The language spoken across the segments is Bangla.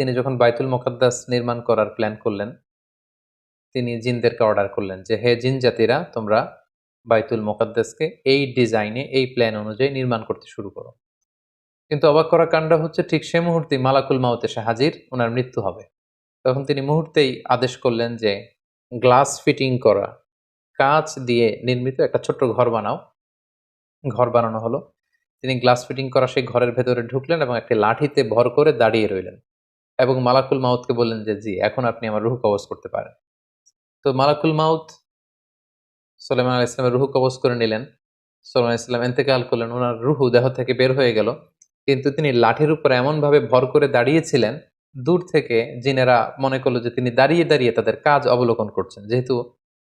তিনি যখন বাইতুল মোকাদ্দাস নির্মাণ করার প্ল্যান করলেন, তিনি জিনদেরকে অর্ডার করলেন যে, হে জিন জাতিরা, তোমরা বাইতুল মোকাদ্দাসকে এই ডিজাইনে এই প্ল্যান অনুযায়ী নির্মাণ করতে শুরু করো। কিন্তু অবাক করা কাণ্ড হচ্ছে, ঠিক সে মুহূর্তে মালাকুল মাউত এসে হাজির ওনার মৃত্যু হবে। তখন তিনি মুহূর্তেই আদেশ করলেন যে, গ্লাস ফিটিং করা, কাঁচ দিয়ে নির্মিত একটা ছোট্ট ঘর বানাও। ঘর বানানো হলো। তিনি গ্লাস ফিটিং করা সেই ঘরের ভেতরে ঢুকলেন এবং একটি লাঠিতে ভর করে দাঁড়িয়ে রইলেন। এবং মালাকুল মাউতকে বললেন যে, জি, এখন আপনি আমার রুহ কবজ করতে পারেন। তো মালাকুল মাউত সোলেমান আল ইসলামের রুহু কবজ করে নিলেন। সোলেমান ইসলাম এতেকাল করলেন ওনার রুহু দেহ থেকে বের হয়ে গেল। কিন্তু তিনি লাঠির উপর এমনভাবে ভর করে দাঁড়িয়েছিলেন, দূর থেকে জিনেরা মনে করল যে, তিনি দাঁড়িয়ে দাঁড়িয়ে তাদের কাজ অবলোকন করছেন। যেহেতু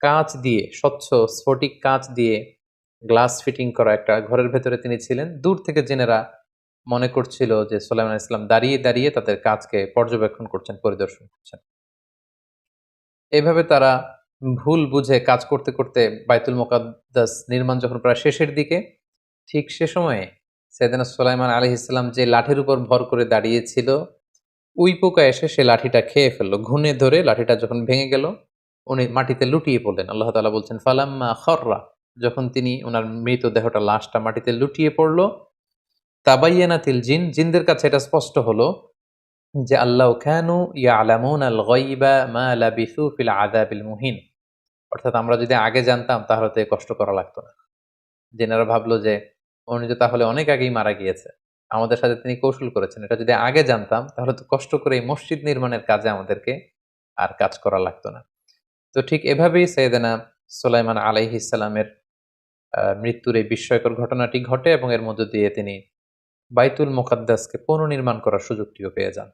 কাঁচ দিয়ে, স্বচ্ছ স্ফটিক কাঁচ দিয়ে গ্লাস ফিটিং করা একটা ঘরের ভেতরে তিনি ছিলেন, দূর থেকে জেনেরা মনে করছিল যে সোলাইমান ইসলাম দাঁড়িয়ে দাঁড়িয়ে তাদের কাজকে পর্যবেক্ষণ করছেন, পরিদর্শন করছেন। এইভাবে তারা ভুল বুঝে কাজ করতে করতে বাইতুল মোকাদ্দাস নির্মাণ যখন প্রায় শেষের দিকে, ঠিক সে সময়ে সেদিনা সোলাইমান আলী ইসলাম যে লাঠির উপর ভর করে দাঁড়িয়েছিল উই পোকা এসে সে লাঠিটা খেয়ে ফেলল। ঘুনে ধরে লাঠিটা যখন ভেঙে গেল, উনি মাটিতে লুটিয়ে পড়লেন। আল্লাহ তালা বলছেন, ফালাম্মা খররা। যখন তিনি ওনার মৃতদেহটা লাশটা মাটিতে লুটিয়ে পড়ল তাবাইয়ানাতিল জিন, জিনদের কাছে এটা স্পষ্ট হলো যে আল্লাহ খানু ইয়া আলামুন আল গইবা মা লাবিসু ফিল আদাবিল মুহিন। অর্থাৎ আমরা যদি আগে জানতাম তাহলে তো কষ্ট করা লাগতো না। জেনারা ভাবলো যে উনি তো তাহলে অনেক আগেই মারা গিয়েছে। আমাদের সাথে তিনি কৌশল করেছেন। এটা যদি আগে জানতাম তাহলে তো কষ্ট করে এই মসজিদ নির্মাণের কাজে আমাদেরকে আর কাজ করা লাগতো না। তো ঠিক এভাবেই সৈয়দানা সোলাইমান আলাইহিসালামের মৃত্যুর এই বিস্ময়কর ঘটনাটি ঘটে এবং এর মধ্য দিয়ে তিনি বাইতুল মোকাদ্দাসকে পুনর্নির্মাণ করার সুযোগটিও পেয়ে যান।